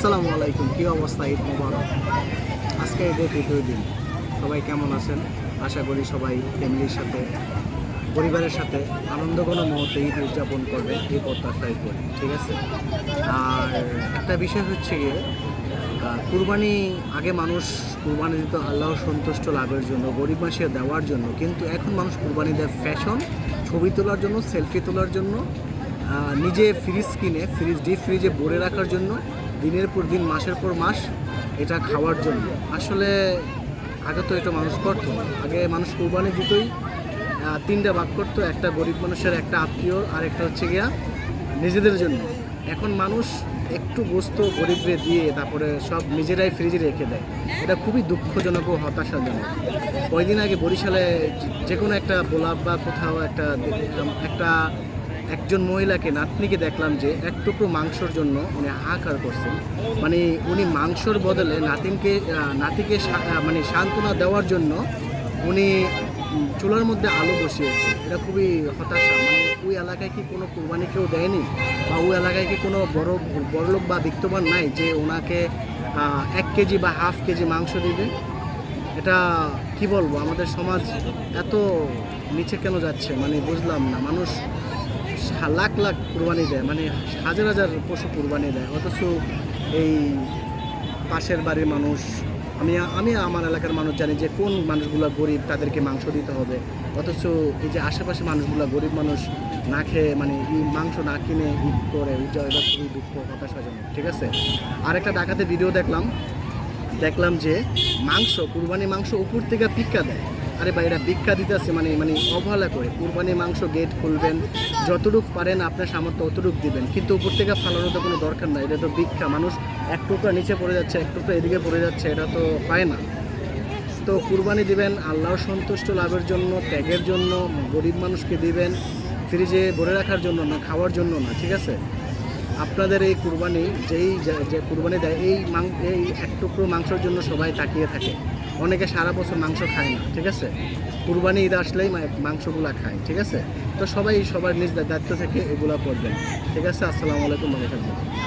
আসসালামু আলাইকুম, কী অবস্থা? ঈদ মোবারক। আজকে ঈদের তৃতীয় দিন। সবাই কেমন আছেন? আশা করি সবাই ফ্যামিলির সাথে, পরিবারের সাথে আনন্দ কোনো মুহূর্তে ঈদ উদযাপন করবে, এই প্রত্যাশাই করি, ঠিক আছে? আর একটা বিষয় হচ্ছে গিয়ে কুরবানি আগে মানুষ কুরবানি দিত আল্লাহ সন্তুষ্ট লাভের জন্য, গরিব মানুষের দেওয়ার জন্য, কিন্তু এখন মানুষ কুরবানি দেয় ফ্যাশন ছবি তোলার জন্য সেলফি তোলার জন্য নিজে ফ্রিজ কিনে ফ্রিজ ডিপ ফ্রিজে ভরে রাখার জন্য দিনের পর দিন, মাসের পর মাস এটা খাওয়ার জন্য। আসলে আগে তো এটা মানুষ করতো আগে মানুষ কুরবানি দিতই তিনটা ভাগ করতো, একটা গরিব মানুষের, একটা আত্মীয় আর একটা হচ্ছে গিয়া নিজেদের জন্য। এখন মানুষ একটু গোস্ত গরিবরে দিয়ে তারপরে সব নিজেরাই ফ্রিজে রেখে দেয়। এটা খুবই দুঃখজনক ও হতাশাজনক। কয়েকদিন আগে বরিশালে যে- কোনো একটা গোলাপ বা কোথাও একটা একটা একজন মহিলাকে নাতনিকে দেখলাম যে এক টুকরো মাংসর জন্য উনি হাহাকার করছেন। মানে উনি মাংসর বদলে নাতিনকে নাতিকে মানে সান্ত্বনা দেওয়ার জন্য উনি চুলার মধ্যে আলো বসিয়েছে এটা খুবই হতাশা। মানে ওই এলাকায় কি কোনো কোরবানি কেউ দেয়নি? বা ওই এলাকায় কি কোনো বড় বড়লোক বা বিত্তবান নাই যে ওনাকে এক কেজি বা হাফ কেজি মাংস দিবে? এটা কি বলব? আমাদের সমাজ এত নিচে কেন যাচ্ছে? মানে বুঝলাম না। মানুষ লাখ লাখ কুরবানি দেয় মানে হাজার হাজার পশু কুরবানি দেয়, অথচ এই পাশের বাড়ির মানুষ, আমি আমি আমার এলাকার মানুষ জানি যে কোন মানুষগুলো গরিব, তাদেরকে মাংস দিতে হবে। অথচ এই যে আশেপাশে মানুষগুলো গরিব মানুষ না খেয়ে মানে এই মাংস না কিনে ঈদ করে এটা এটা খুবই দুঃখ হতাশাজনক ঠিক আছে? আরেকটা ডাকাতে ভিডিও দেখলাম দেখলাম যে মাংস, কুরবানি মাংস উপর থেকে ভিক্ষা দেয়। আরে ভাই এটা ভিক্ষা দিতেছে মানে মানে অবহেলা করে। কুরবানি মাংস গেট খুলবেন, যতটুকু পারেন আপনার সামর্থ্য অতটুকু দিবেন। কিন্তু উপর থেকে ফালানোর তো কোনো দরকার নাই, এটা তো ভিক্ষা। মানুষ এক টুকরা নিচে পড়ে যাচ্ছে, এক টুকরা এদিকে পড়ে যাচ্ছে, এটা তো হয় না। তো কুরবানি দিবেন, আল্লাহর সন্তুষ্ট লাভের জন্য, ত্যাগের জন্য, গরিব মানুষকে দিবেন, ফ্রিজে ভরে রাখার জন্য না, খাওয়ার জন্য না, ঠিক আছে? আপনাদের এই কুরবানি, যেই যে- কুরবানি দেয়, এই মাং, এই এক টুকরো মাংসের জন্য সবাই তাকিয়ে থাকে। অনেকে সারা বছর মাংস খায় না, ঠিক আছে? কুরবানি ঈদ আসলেই মাংসগুলা খায়, ঠিক আছে? তো সবাই সবার নিজ দায়িত্ব থেকে এগুলা করবেন, ঠিক আছে? আসসালামু আলাইকুম মনে থাকবেন।